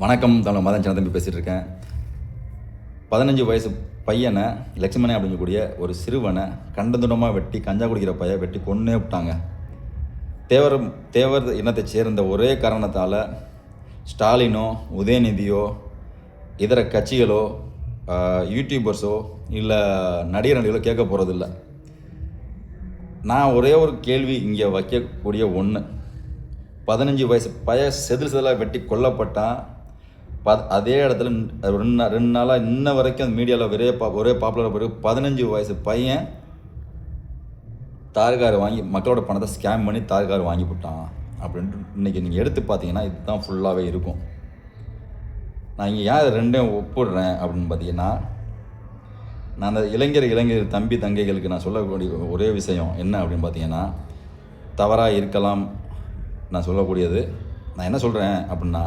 வணக்கம் தமிழ் மதன் தம்பி பேசிகிட்டு இருக்கேன் பதினஞ்சு வயசு பையனை லட்சுமணன் அப்படிங்கக்கூடிய ஒரு சிறுவனை கண்டதுடமாக வெட்டி கஞ்சா குடிக்கிற பையன் வெட்டி கொன்னே விட்டாங்க. தேவர் தேவர் இனத்தை சேர்ந்த ஒரே காரணத்தால் ஸ்டாலினோ உதயநிதியோ இதர கட்சிகளோ யூடியூபர்ஸோ இல்லை நடிகர் நடிகளோ கேட்க போகிறதில்ல நான் ஒரே ஒரு கேள்வி இங்கே வைக்கக்கூடிய ஒன்று பதினஞ்சு வயசு பய செதில் செதிலாக வெட்டி கொல்லப்பட்டான். ப அதே இடத்துல ரெண்டு நாள் ரெண்டு நாளாக இன்ன வரைக்கும் அந்த மீடியாவில் ஒரே பா ஒரே பாப்புலர் ஒரு பதினஞ்சு வயசு பையன் தார்கார் வாங்கி மக்களோட பணத்தை ஸ்கேம் பண்ணி தார்கார் வாங்கி போட்டான். அப்படின்ட்டு இன்றைக்கி நீங்கள் எடுத்து பார்த்தீங்கன்னா இதுதான் ஃபுல்லாகவே இருக்கும். நான் இங்கே ஏன் இதை ரெண்டையும் ஒப்பிடுறேன் அப்படின்னு பார்த்தீங்கன்னா நான் அந்த இளைஞர் இளைஞர் தம்பி தங்கைகளுக்கு நான் சொல்லக்கூடிய ஒரே விஷயம் என்ன அப்படின்னு பார்த்தீங்கன்னா தவறாக இருக்கலாம் நான் சொல்லக்கூடியது. நான் என்ன சொல்கிறேன் அப்படின்னா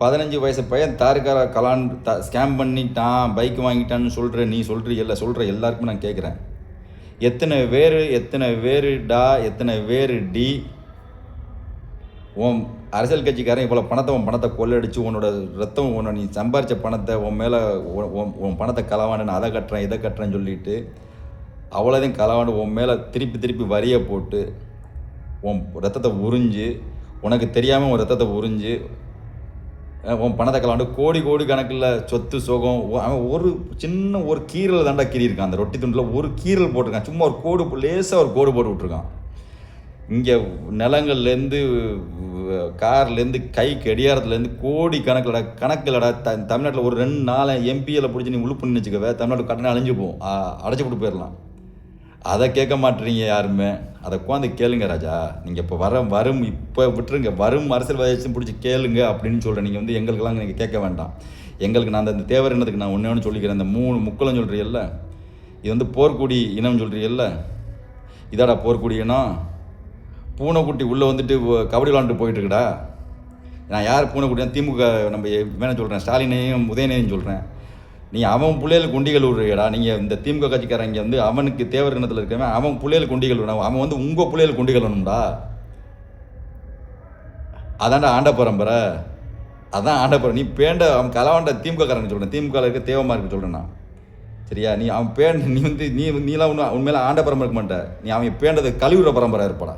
பதினஞ்சு வயசு பையன் தாருக்கார கலான் த ஸ்கேம் பண்ணிட்டான் பைக் வாங்கிட்டான்னு சொல்கிற நீ சொல்கிற இல்லை சொல்கிற எல்லாருக்குமே நான் கேட்குறேன் எத்தனை வேறு எத்தனை வேறு டா எத்தனை வேறு டி? உன் அரசியல் கட்சிக்காரன் இவ்வளோ பணத்தை உன் பணத்தை கொள்ளடிச்சு உன்னோட ரத்தம் உன்னை நீ சம்பாரித்த பணத்தை உன் மேலே உன் பணத்தை களவாண்டு நான் அதை கட்டுறேன் இதை கட்டுறேன்னு சொல்லிட்டு அவ்வளோதையும் களவாண்டு உன் மேலே திருப்பி திருப்பி வரியை போட்டு உன் ரத்தத்தை உறிஞ்சு உனக்கு தெரியாமல் உன் ரத்தத்தை உறிஞ்சு உன் பணத்தை கலாண்டு கோடி கோடி கணக்கில் சொத்து சுகம் அவன் ஒரு சின்ன ஒரு கீரல் தாண்டா கீறியிருக்கான். அந்த ரொட்டி துண்டில் ஒரு கீரல் போட்டிருக்கான். சும்மா ஒரு கோடு லேசாக ஒரு கோடு போட்டு விட்ருக்கான் இங்கே நிலங்கள்லேருந்து கார்லேருந்து கை கடியாரத்துலேருந்து கோடி கணக்கில்டா கணக்கில்டா த தமிழ்நாட்டில் ஒரு ரெண்டு நாள் எம்பியில் பிடிச்சி நீ உழுப்புன்னு வச்சுக்கவே தமிழ்நாட்டு கடனை அழிஞ்சு போகும். அடைச்சி போட்டு போயிடலாம். அதை கேட்க மாட்டீங்க யாருமே? அதை உட்காந்து கேளுங்க ராஜா. நீங்கள் இப்போ வர வரும் இப்போ விட்டுருங்க. வரும் அரசியல்வாதிச்சும் பிடிச்சி கேளுங்க அப்படின்னு சொல்கிறேன் நீங்கள் வந்து எங்களுக்கெல்லாம் நீங்கள் கேட்க வேண்டாம். எங்களுக்கு நான் அந்த தேவர் இனத்துக்கு நான் ஒன்று ஒன்று சொல்லிக்கிறேன். இந்த மூணு முக்களம் சொல்கிறீல்ல இது வந்து போர்க்குடி இனம் சொல்கிறீல்ல இதாடா போர்க்குடி இனம். பூனைக்குட்டி உள்ளே வந்துட்டு கபடி விளாண்டுட்டு போயிட்டுருக்குடா. நான் யார் பூனைக்குட்டினா திமுக நம்ம வேணா சொல்கிறேன் ஸ்டாலினையும் உதயனையும் சொல்கிறேன் நீ அவன் பிள்ளைகளுக்கு குண்டிகள் விடுறியடா நீங்கள் இந்த திமுக கட்சிக்காரன் இங்கே வந்து அவனுக்கு தேவர் இனத்தில் இருக்கவன் அவன் பிள்ளைகளுக்கு குண்டிகள் விடணும் அவன் வந்து உங்கள் பிள்ளைகளுக்கு குண்டிகள் வேணும்டா அதான்டா ஆண்ட பரம்பரை. அதான் ஆண்ட பரம்பரை. நீ பேண்ட அவன் கலவாண்ட திமுக காரன் சொல்கிறேன் திமுக இருக்க தேவமா இருக்க சொல்கிறேன் நான். சரியா? நீ அவன் பேண்ட நீ வந்து நீ நீலாம் ஒன்றும் உண்மையில ஆண்ட பரம்பரை இருக்க மாட்டேன் நீ அவன் பேண்டது கழிவுற பரம்பரை இருப்படா.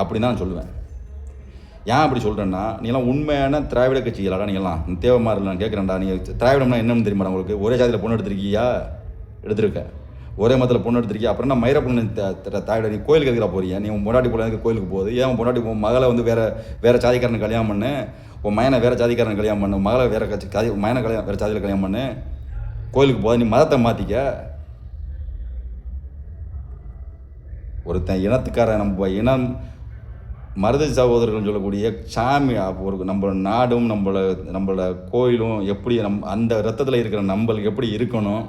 அப்படின்னு தான் நான் சொல்லுவேன். ஏன் அப்படி சொல்கிறேன்னா நீலாம் உண்மையான திராவிட கட்சிகளாடா நீங்களாம் தேவமா நான் கேட்குறேன்டா. நீங்கள் திராவிடம்னா என்னன்னு தெரியுமாடா உங்களுக்கு? ஒரே ஜாதியில் பொண்ணு எடுத்திருக்கியா? எடுத்திருக்க. ஒரே மதத்தில் பொண்ணு எடுத்திருக்கியா? அப்புறம் என்ன மயிர பொண்ணு த- திராவிட நீ கோயிலுக்கு எதுக்குறா போறியா நீ உன் பொண்டாட்டி போல கோயிலுக்கு போகுது? ஏன் உன் பொண்டாட்டி உன் மகளை வந்து வேற வேற ஜாதிக்காரன் கல்யாணம் பண்ணு? உன் மயனை வேற ஜாதிக்காரன் கல்யாணம் பண்ணு. மகளை வேற கட்சி ஜாதி மயனை கல்யாணம் வேற சாதியில் கல்யாணம் பண்ணு. கோயிலுக்கு போகாது நீ மதத்தை மாற்றிக்க ஒருத்தன் இனத்துக்காரன் நம்ம இனம் மருத சகோதரர்கள் சொல்லக்கூடிய சாமி ஒரு நம்ம நாடும் நம்மள நம்மளோட கோயிலும் எப்படி நம் அந்த ரத்தத்தில் இருக்கிற நம்மளுக்கு எப்படி இருக்கணும்?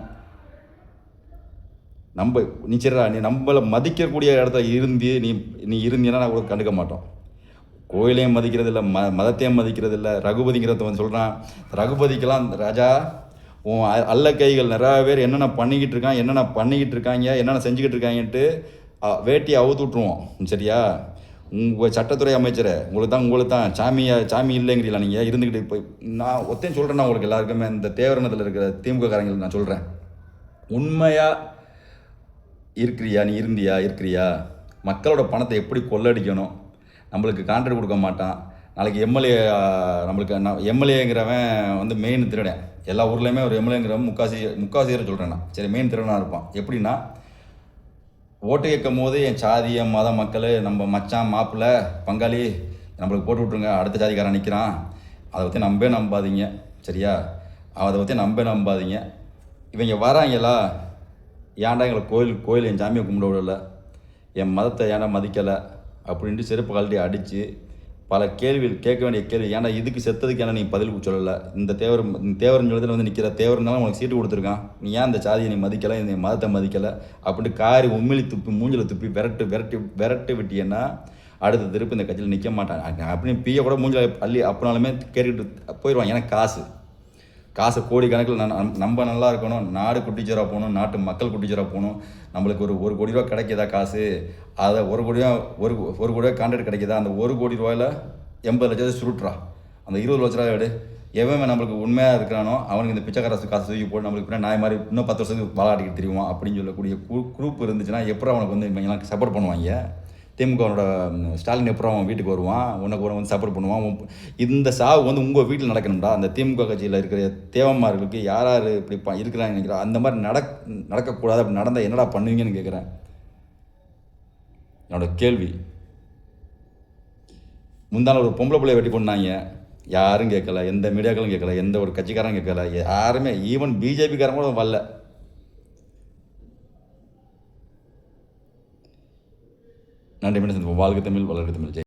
நம்ம நீ சரிடா நீ நம்மளை மதிக்கக்கூடிய இடத்துல இருந்து நீ நீ இருந்தீன்னா நான் கூட கண்டுக்க மாட்டோம். கோயிலையும் மதிக்கிறது இல்லை ம மதத்தையும் மதிக்கிறது இல்லை ரகுபதிங்கிறத வந்து சொல்கிறான் ரகுபதிக்கெல்லாம் ராஜா உன் அல்ல கைகள் நிறையா பேர் என்னென்ன பண்ணிக்கிட்டு இருக்கான் என்னென்ன பண்ணிக்கிட்டு இருக்காங்க என்னென்ன செஞ்சுக்கிட்டு இருக்காங்கன்ட்டு வேட்டியை அவுத்து விட்ருவோம் சரியா? உங்கள் சட்டத்துறை அமைச்சரை உங்களுக்கு தான் உங்களுக்கு தான் சாமியா சாமி இல்லைங்கிறீங்களா நீங்கள் இருந்துக்கிட்டு போய் நான் ஒத்தையும் சொல்கிறேன்னா உங்களுக்கு எல்லாருக்குமே இந்த தேவரணத்தில் இருக்கிற திமுக காரங்களுக்கு நான் சொல்கிறேன் உண்மையாக இருக்கிறியா? நீ இருந்தியா? இருக்கிறியா? மக்களோட பணத்தை எப்படி கொள்ளடிக்கணும்? நம்மளுக்கு கான்ட்ராக்ட் கொடுக்க மாட்டான். நாளைக்கு எம்எல்ஏ நம்மளுக்கு நான் எம்எல்ஏங்கிறவன் வந்து மெயின் திருடன். எல்லா ஊர்லேயுமே ஒரு எம்எல்ஏங்கிறவன் முக்காசி முக்காசியர் சொல்கிறேன் நான். சரி மெயின் திருடனாக இருப்பான். எப்படின்னா ஓட்டு கேட்கும் போது என் சாதி மத மக்கள் நம்ம மச்சான் மாப்பிள்ளை பங்காளி நம்மளுக்கு போட்டு விட்ருங்க அடுத்த ஜாதிக்காரன் நிற்கிறான் அதை பற்றி நம்பவே நம்பாதீங்க. சரியா? அதை பற்றி நம்பவே நம்பாதீங்க. இவங்க வராங்களா ஏன்டா எங்களை கோயில் கோயில் என் சாமியை கும்பிட விடல? என் மதத்தை ஏன்டா மதிக்கலை? அப்படின்ட்டு செருப்பு கழட்டி அடித்து பல கேள்விகள் கேட்க வேண்டிய கேள்வி ஏன்னா இதுக்கு செத்ததுக்கு ஏன்னா நீ பதில் சொல்லலை. இந்த தேவர் இந்த தேவர்னு சொல்லத்தில் வந்து நிற்கிற தேவர்னால உனக்கு சீட்டு கொடுத்துருக்கான். நீ ஏன் அந்த சாதியை நீ மதிக்கலை இந்த மதத்தை மதிக்கலை? அப்படின்ட்டு காரி உம்மிலி துப்பி மூஞ்சில் துப்பி விரட்டு விரட்டி விரட்டு விட்டியன்னா அடுத்த திருப்பி இந்த கட்சியில் நிற்க மாட்டான். அப்படின்னு பிய கூட மூஞ்சில அள்ளி அப்படினாலுமே கேட்டுக்கிட்டு போயிடுவான். எனக்கு காசு. காசு கோடி கணக்கில் நான் நம்ம நல்லா இருக்கணும் நாடு குட்டிச்சராக போகணும் நாட்டு மக்கள் குட்டிச்சராக போகணும் நம்மளுக்கு ஒரு ஒரு கோடி ரூபா கிடைக்கிதா காசு? அதை ஒரு கோடியா ஒரு ஒரு கோடி ரூபா கான்ட்ராக்ட் கிடைக்குதா? அந்த ஒரு கோடி ரூபாயில் எண்பது லட்சத்தை சுருட்டுறா. அந்த இருபது லட்ச ரூபாய் எடு. எவன் நம்மளுக்கு உண்மையாக இருக்கிறானோ அவனுக்கு இந்த பிச்சைக்காரசு காசு தூக்கி போட்டு நம்மளுக்கு பின்னாடி நாய் மாதிரி இன்னும் பத்து வருஷத்துக்கு வாழாட்டிக்கிட்டு தெரியுமா? அப்படின்னு சொல்லக்கூடிய குரூப் இருந்துச்சுன்னா எப்போ அவனுக்கு வந்து இவங்கெல்லாம் சப்போர்ட் பண்ணுவாங்க? திமுகவோட ஸ்டாலின் எப்போ அவன் வீட்டுக்கு வருவான் உனக்கு கூட வந்து சப்போர்ட் பண்ணுவான் இந்த சாவு வந்து உங்கள் வீட்டில் நடக்கணும்டா அந்த திமுக கட்சியில் இருக்கிற தேவന്മാர்களுக்கு யார் யார் இப்படி ப இருக்கிறாங்க அந்த மாதிரி நடக் நடக்கக்கூடாது அப்படி நடந்தால் என்னடா பண்ணுவீங்கன்னு கேட்குறேன் என்னோட கேள்வி. முந்தான ஒரு பொம்பளை பிள்ளைய வெட்டி பண்ணாங்க யாரும் கேட்கல எந்த மீடியாக்களும் கேட்கல எந்த ஒரு கட்சிக்காரன் கேட்கல யாருமே ஈவன் பிஜேபிக்காரங்களும் கூட வரல. நன்றி மீண்டும் வாழ்க்கை தமிழ் வளர்க தமிழ். ஜெய்